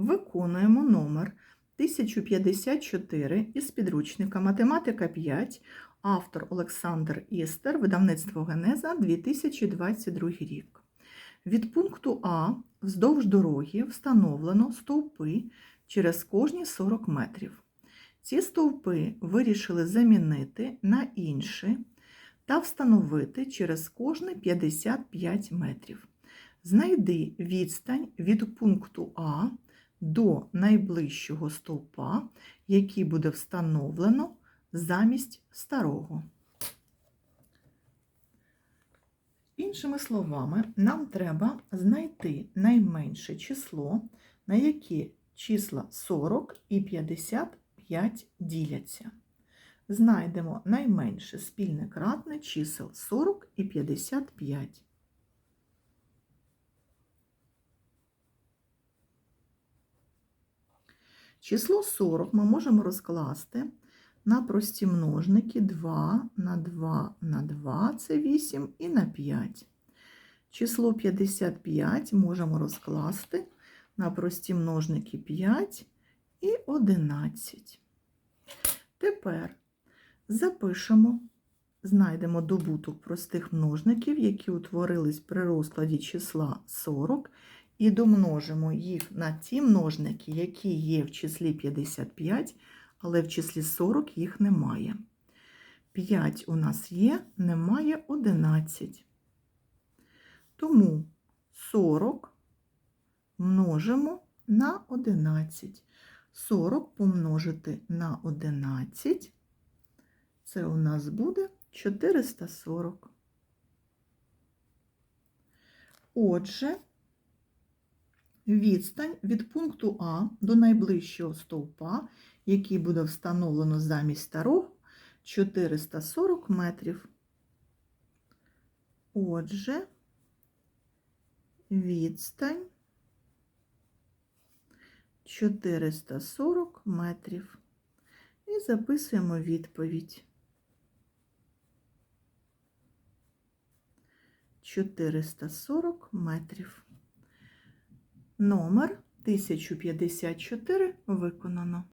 Виконуємо номер 1054 із підручника Математика 5, автор Олександр Істер, видавництво Генеза 2022 рік. Від пункту А вздовж дороги встановлено стовпи через кожні 40 метрів. Ці стовпи вирішили замінити на інші та встановити через кожні 55 метрів. Знайди відстань від пункту А до найближчого стовпа, який буде встановлено замість старого. Іншими словами, нам треба знайти найменше число, на яке числа 40 і 55 діляться. Знайдемо найменше спільне кратне чисел 40 і 55. Число 40 ми можемо розкласти на прості множники 2 на 2 на 2 це 8 і на 5. Число 55 можемо розкласти на прості множники 5 і 11. Тепер запишемо, знайдемо добуток простих множників, які утворились при розкладі числа 40, і домножимо їх на ті множники, які є в числі 55, але в числі 40 їх немає. 5 у нас є, немає 11. Тому 40 множимо на 11. 40 помножити на 11, це у нас буде 440. Отже, відстань від пункту А до найближчого стовпа, який буде встановлено замість старого, 440 метрів. Отже, відстань 440 метрів. І записуємо відповідь. 440 метрів. Номер 1054 виконано.